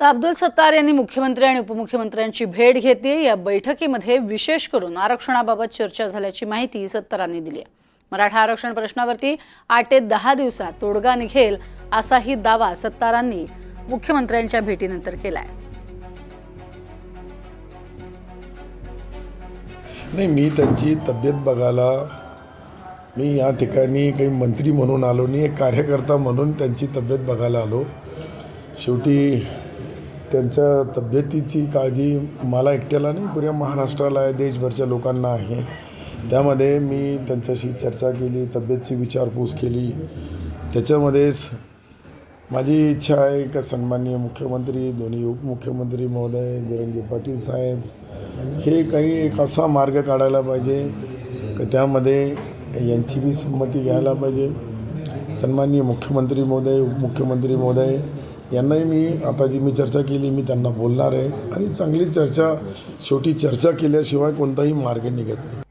तर अब्दुल सत्तार यांनी मुख्यमंत्री आणि उपमुख्यमंत्र्यांची भेट घेतली. या बैठकीमध्ये विशेष करून आरक्षणाबाबत चर्चा झाल्याची माहिती सत्तारांनी दिली आहे. मराठा आरक्षण प्रश्नावरती आठ ते दहा दिवसात तोडगा निघेल असाही दावा सत्तारांनी मुख्यमंत्र्यांच्या भेटीनंतर केलाय. नाही मी त्यांची तब्येत बघायला मी या ठिकाणी काही मंत्री म्हणून आलो नाही एक कार्यकर्ता म्हणून त्यांची तब्येत बघायला आलो. शेवटी त्यांच्या तब्येतीची काळजी मला एकट्याला नाही पुऱ्या महाराष्ट्राला आहे देशभरच्या लोकांना आहे. त्यामध्ये मी त्यांच्याशी चर्चा केली तब्येतची विचारपूस केली. त्याच्यामध्येच माझी इच्छा आहे का सन्माननीय मुख्यमंत्री दोन्ही उपमुख्यमंत्री महोदय जरंगे पाटील साहेब हे काही एक असा मार्ग काढायला पाहिजे का त्यामध्ये यांची बी संमती घ्यायला पाहिजे. सन्माननीय मुख्यमंत्री महोदय उपमुख्यमंत्री महोदय यांनाही मी आता जी मी चर्चा केली मी त्यांना बोलणार आहे. आणि चांगली चर्चा शेवटी चर्चा केल्याशिवाय कोणताही मार्ग निघत नाही.